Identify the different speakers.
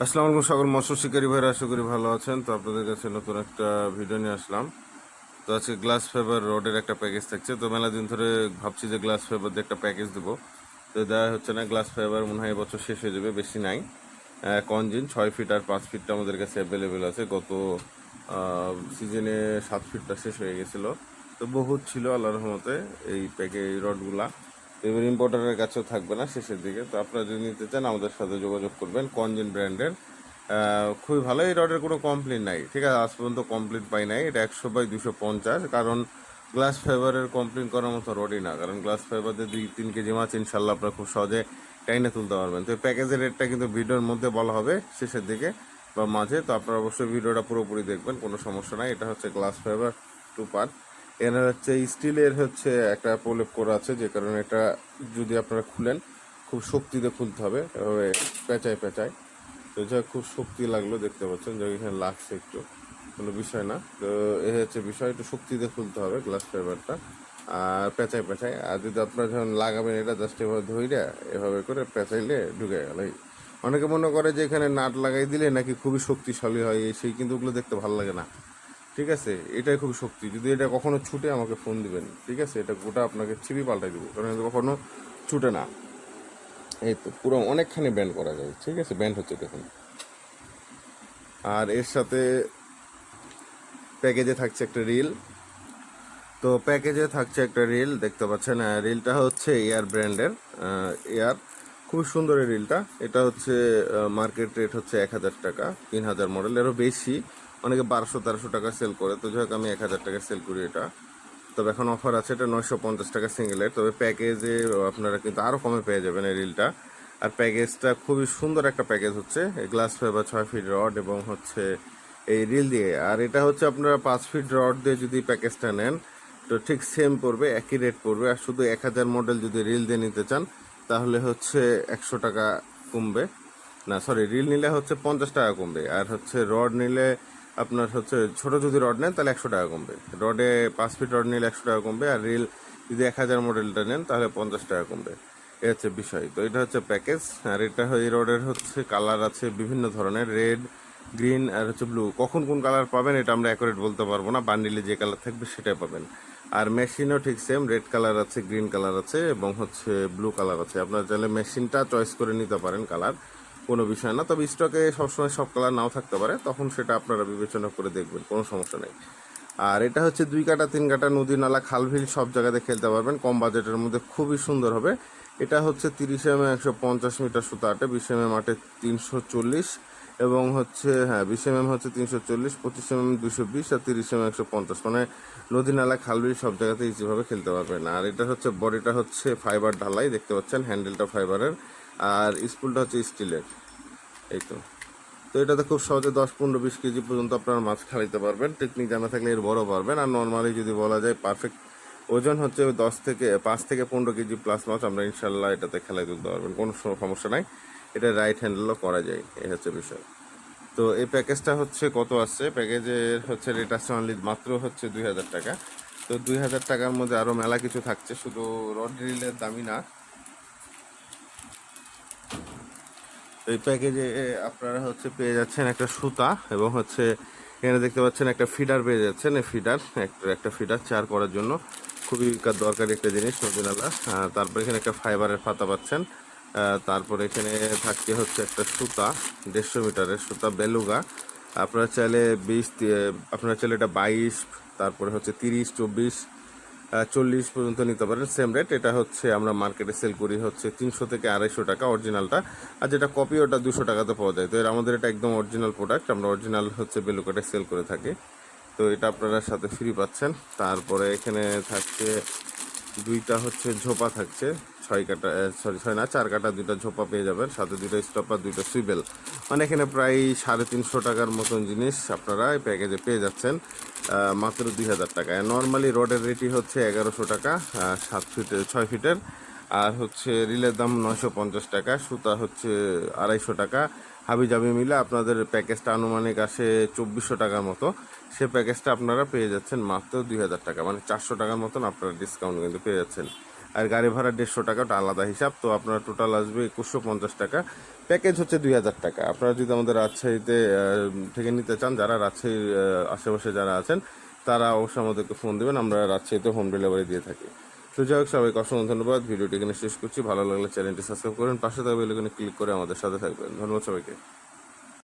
Speaker 1: আসসালামু আলাইকুম সকল মৎস্য শিকারী ভাইরা, আশা করি ভালো আছেন। তো আপনাদের কাছে নতুন একটা ভিডিও নিয়ে আসলাম। তো আজকে গ্লাস ফেভার রোডের একটা প্যাকেজ থাকছে। তো মেলা দিন ধরে ভাবছি যে গ্লাস ফেভার দিয়ে একটা প্যাকেজ দেবো। তো দেওয়া হচ্ছে না গ্লাস ফেভার মনে হয় এবছর শেষ হয়ে যাবে, বেশি নাই। কনজিন ছয় ফিট আর পাঁচ ফিটটা আমাদের কাছে অ্যাভেলেবেল আছে। গত সিজনে সাত ফিটটা শেষ হয়ে গেছিল। তো বহুত ছিল আল্লাহর রহমতে এই প্যাকে এই রডগুলা এবার ইম্পোর্টারের কাছেও থাকবে না শেষের দিকে। তো আপনারা যদি নিতে চান, আমাদের সাথে যোগাযোগ করবেন কনজেন ব্র্যান্ডের খুবই ভালো। এই রডের কোনো কমপ্লেন নাই। ঠিক আছে, আজ পর্যন্ত কমপ্লিট পাই নাই। এটা একশো বাই দুশো পঞ্চাশ। কারণ গ্লাস ফাইবারের কমপ্লেন করার মতো রডই না। কারণ গ্লাস ফাইবার দিয়ে দুই, তিন কেজি মাছ ইনশাল্লাহ আপনারা খুব সহজে টাইনে তুলতে পারবেন। তো প্যাকেজের রেটটা কিন্তু ভিডিওর মধ্যে বলা হবে শেষের দিকে বা মাঝে। তো আপনারা অবশ্যই ভিডিওটা পুরোপুরি দেখবেন, কোনো সমস্যা নাই। এটা হচ্ছে গ্লাস ফাইবার টু পার্ট এর হচ্ছে স্টিলের হচ্ছে একটা প্রলেপ করা আছে, যে কারণে এটা যদি আপনারা খুলেন, খুব শক্তিতে খুলতে হবে, এভাবে পেঁচায় পেঁচায়। তো যা খুব শক্তি লাগল দেখতে পাচ্ছেন, যে এখানে লাগছে একটু, কোনো বিষয় না। তো এ হচ্ছে বিষয়, একটু শক্তিতে খুলতে হবে গ্লাস ফাইবারটা আর পেঁচায় পেঁচায়। আর যদি আপনারা যখন লাগাবেন এটা জাস্ট এভাবে ধইরা, এভাবে করে পেঁচাইলে ঢুকে গেল। অনেকে মনে করে যে এখানে নাট লাগাই দিলে নাকি খুবই শক্তিশালী হয় সেই কিন্তু ওগুলো দেখতে ভালো লাগে না। ঠিক আছে? এটাই খুব শক্তি। যদি এটা কখনো ছুটে, আমাকে ফোন দিবেন। ঠিক আছে? এটা গোটা আপনাকে ছিপি পাল্টাই দেবো। কারণ এটা কখনো ছুটে না। এই তো, পুরো অনেকখানি ব্যান্ড করা যায়। ঠিক আছে? ব্যান্ড হচ্ছে দেখুন। আর এর সাথে প্যাকেজে থাকছে একটা রিল তো প্যাকেজে থাকছে একটা রিল দেখতে পাচ্ছেন? রিলটা হচ্ছে এয়ার ব্র্যান্ডের এয়ার খুব সুন্দর এই রিলটা এটা হচ্ছে মার্কেট রেট হচ্ছে এক হাজার টাকা, তিন হাজার মডেল এরও বেশি। অনেকে বারোশো, তেরোশো টাকা সেল করে। তো যাই আমি এক হাজার টাকা সেল করি এটা। তবে এখন অফার আছে এটা নয়শো পঞ্চাশ টাকা সিঙ্গেলের তবে প্যাকেজে আপনারা কিন্তু আরও কমে পেয়ে যাবেন এই রিলটা আর প্যাকেজটা খুবই সুন্দর একটা প্যাকেজ হচ্ছে। গ্লাস ফাইবার ছয় ফিট রড এবং হচ্ছে এই রিল দিয়ে। আর এটা হচ্ছে আপনারা পাঁচ ফিট রড দিয়ে যদি প্যাকেজটা নেন, তো ঠিক সেম পড়বে, একই রেট পড়বে। আর শুধু এক হাজার মডেল যদি রিল দিয়ে নিতে চান, তাহলে হচ্ছে একশো টাকা কমবে। না সরি রিল নিলে হচ্ছে পঞ্চাশ টাকা কমবে। আর হচ্ছে রড নিলে আপনার হচ্ছে ছোট যদি রড নেন, তাহলে একশো টাকা কমবে। রডে পাঁচ ফিট রড নিলে একশো টাকা কমবে, আর রিল যদি এক হাজার মডেলটা নেন, তাহলে পঞ্চাশ টাকা কমবে। এই হচ্ছে বিষয়। তো এটা হচ্ছে প্যাকেজ, আর এটা এই রডের হচ্ছে কালার আছে বিভিন্ন ধরনের, রেড, গ্রিন, আর হচ্ছে ব্লু। কখন কোন কালার পাবেন, এটা আমরা অ্যাকুরেট বলতে পারব না, বান্ডিলে যে কালার থাকবে সেটাই পাবেন। আর মেশিনও ঠিক সেম রেড কালার আছে গ্রিন কালার আছে, এবং হচ্ছে ব্লু কালার আছে। আপনারা চাইলে মেশিনটা চয়েস করে নিতে পারেন কালার। কোনো বিষয় না। তবে স্টকে সবসময় সব কালার নাও থাকতে পারে। তখন সেটা আপনারা বিবেচনা করে দেখবেন, কোনো সমস্যা নেই। আর এটা হচ্ছে দুই কাটা, তিন কাটা নদী, নালা খালভিল সব জায়গাতে খেলতে পারবেন। কম বাজেটের মধ্যে খুবই সুন্দর হবে। এটা হচ্ছে তিরিশ এম একশো পঞ্চাশ মিটার সুতা আটে, বিশ এম এম আটে তিনশো চল্লিশ এবং হচ্ছে হ্যাঁ বিশ এম এম হচ্ছে তিনশো চল্লিশ, পঁচিশ এম এম দুশো বিশ আর তিরিশ এম একশো পঞ্চাশ। মানে নদী, নালা খালবিল সব জায়গাতে ইজিভাবে খেলতে পারবেন। আর এটা হচ্ছে বডিটা হচ্ছে ফাইবার ঢালাই, দেখতে পাচ্ছেন হ্যান্ডেলটা ফাইবারের আর স্কুলটা হচ্ছে স্টিলের। এই তো। তো এটাতে খুব সহজে দশ, পনেরো, বিশ কেজি পর্যন্ত আপনারা মাছ খাইতে পারবেন। টেকনিক জানা থাকলে এর বড় পারবেন। আর নর্মালি যদি বলা যায় পারফেক্ট ওজন হচ্ছে দশ থেকে, পাঁচ থেকে পনেরো কেজি প্লাস মাছ আমরা ইনশাল্লাহ এটাতে খেলায় তুলতে পারবেন। কোনো সমস্যা নাই। এটা রাইট হ্যান্ডেলও করা যায়। এই হচ্ছে বিষয়। তো এই প্যাকেজটা হচ্ছে কত আসছে? প্যাকেজের হচ্ছে রেট আসছে অনলি মাত্র হচ্ছে দুই হাজার টাকা। তো দুই হাজার টাকার মধ্যে আরও মেলা কিছু থাকছে। শুধু রড রিলের দামই না। এই প্যাকেজে আপনারা হচ্ছে পেয়ে যাচ্ছেন একটা সুতা এবং হচ্ছে এখানে দেখতে পাচ্ছেন একটা ফিডার পেয়ে যাচ্ছেন। এই ফিডার একটা ফিডার চার করার জন্য খুবই দরকারি একটা জিনিস নদীনালা তারপরে এখানে একটা ফাইবারের পাতা পাচ্ছেন। তারপরে এখানে থাকছে হচ্ছে একটা সুতা, দেড়শো মিটারের সুতা, বেলুগা। আপনারা চাইলে বিশ আপনারা চাইলে এটা বাইশ, তারপরে হচ্ছে তিরিশ, চব্বিশ চল্লিশ পর্যন্ত নিতে পারেন। সেম রেট এটা হচ্ছে আমরা মার্কেটে সেল করি হচ্ছে তিনশো থেকে আড়াইশো টাকা অরিজিনালটা আর যেটা কপি ওটা দুশো টাকাতে পাওয়া যায়। তো এর আমাদের এটা একদম অরিজিনাল প্রোডাক্ট আমরা অরিজিনাল হচ্ছে বেলুকাটে সেল করে থাকি। তো এটা আপনারা সাথে ফ্রি পাচ্ছেন। তারপরে এখানে থাকছে দুইটা হচ্ছে ঝোপা থাকছে, ছয় কাটা সরি ছয় না, চার কাটা দুইটা ঝোপা পেয়ে যাবেন, সাথে দুইটা স্টপার দুইটা সুইবেল মানে এখানে প্রায় সাড়ে তিনশো টাকার মতন জিনিস আপনারা এই প্যাকেজে পেয়ে যাচ্ছেন মাত্র দুই হাজার টাকায়। নর্মালি রডের রেটই হচ্ছে এগারোশো টাকা সাত ফিটের, ছয় ফিটের। আর হচ্ছে রিলের দাম নয়শো পঞ্চাশ টাকা, সুতা হচ্ছে আড়াইশো টাকা হাবি জাবি মিলে আপনাদের প্যাকেজটা আনুমানিক আসে চব্বিশশো টাকার মতো। সে প্যাকেজটা আপনারা পেয়ে যাচ্ছেন মাত্র দুই হাজার টাকা মানে চারশো টাকার মতন আপনারা ডিসকাউন্ট কিন্তু পেয়ে যাচ্ছেন। আর গাড়ি ভাড়া দেড়শো টাকা, ওটা আলাদা হিসাব, তো আপনার টোটাল আসবে একুশশো পঞ্চাশ টাকা। প্যাকেজ হচ্ছে দুই হাজার টাকা। আপনারা যদি আমাদের রাজশাহীতে থেকে নিতে চান, যারা রাজশাহীর আশেপাশে যারা আছেন, তারা অবশ্যই আমাদেরকে ফোন দেবেন, আমরা রাজশাহীতে হোম ডেলিভারি দিয়ে থাকি। তো যাই হোক, সবাইকে অসংখ্য ধন্যবাদ। ভিডিওটি এখানে শেষ করছি। ভালো লাগলে চ্যানেলটি সাবস্ক্রাইব করেন। পাশে থাকবে বেল ক্লিক করে আমাদের সাথে থাকবেন। ধন্যবাদ সবাইকে।